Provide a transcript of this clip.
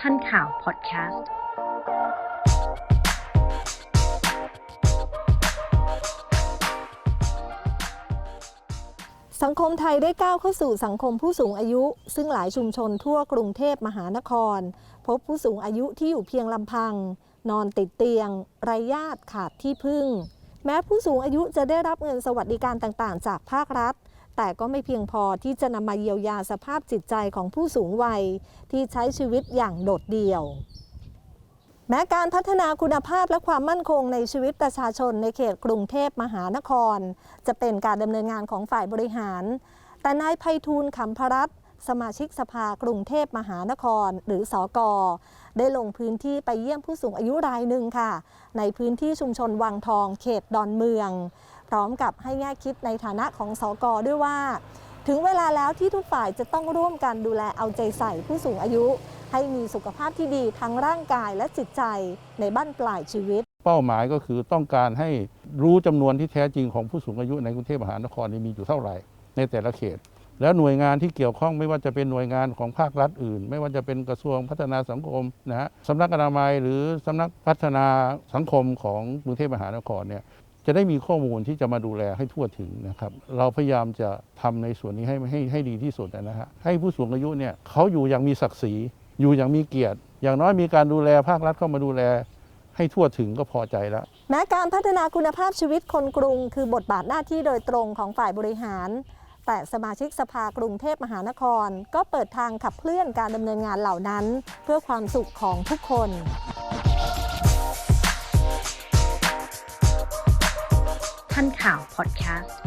ทันข่าวพอดแคสต์ สังคมไทยได้ก้าวเข้าสู่สังคมผู้สูงอายุ ซึ่งหลายชุมชนทั่วกรุงเทพมหานคร พบผู้สูงอายุที่อยู่เพียงลำพัง นอนติดเตียง ไร้ญาติขาดที่พึ่ง แม้ผู้สูงอายุจะได้รับเงินสวัสดิการต่างๆ จากภาครัฐ แต่ก็ไม่เพียงพอที่จะนำมาเยียวยาสภาพจิตใจของผู้สูงวัย ที่ใช้ชีวิตอย่างโดดเดี่ยว แม้การพัฒนาคุณภาพและความมั่นคงในชีวิตประชาชนในเขตกรุงเทพมหานคร จะเป็นการดำเนินงานของฝ่ายบริหาร แต่นายไพฑูรย์ขำพรัตน์สมาชิกสภากรุงเทพมหานคร หรือสอกอได้ลงพื้นที่ไปเยี่ยมผู้สูงอายุรายหนึ่งค่ะ ในพื้นที่ชุมชนวังทองเขตดอนเมือง พร้อมกับให้แง่คิดในฐานะของสอกอด้วยว่า ถึงเวลาแล้วที่ทุกฝ่ายจะต้องร่วมกันดูแลเอาใจใส่ผู้สูงอายุ ให้มีสุขภาพที่ดีทั้งร่างกายและจิตใจในบ้านปลายชีวิต เป้าหมายก็คือต้องการให้รู้จำนวนที่แท้จริงของผู้สูงอายุในกรุงเทพมหานครนี่มีอยู่เท่าไหร่ ในแต่ละเขตแล้วหน่วยงานที่เกี่ยวข้องไม่ว่าจะเป็นหน่วยงานของภาครัฐอื่น ไม่ว่าจะเป็นกระทรวงพัฒนาสังคมนะฮะสำนักอนามัยหรือสำนักพัฒนาสังคมของกรุงเทพมหานครเนี่ย จะได้มีข้อมูลที่จะมาดูแลให้ทั่วถึงนะครับ เราพยายามจะทำในส่วนนี้ให้ให้ให้ดีที่สุดนะฮะให้ผู้สูงอายุเนี่ยเขาอยู่อย่างมีศักดิ์ศรี อยู่อย่างมีเกียรติ อย่างน้อยมีการดูแลภาครัฐเข้ามาดูแล ให้ทั่วถึงก็พอใจแล้วแม้การพัฒนาคุณภาพชีวิตคนกรุง คือบทบาทหน้าที่โดยตรงของฝ่ายบริหาร แต่สมาชิกสภากรุงเทพมหานคร ก็เปิดทางขับเคลื่อนการดำเนินงานเหล่านั้น เพื่อความสุขของทุกคน ทันข่าวพอดแคสต์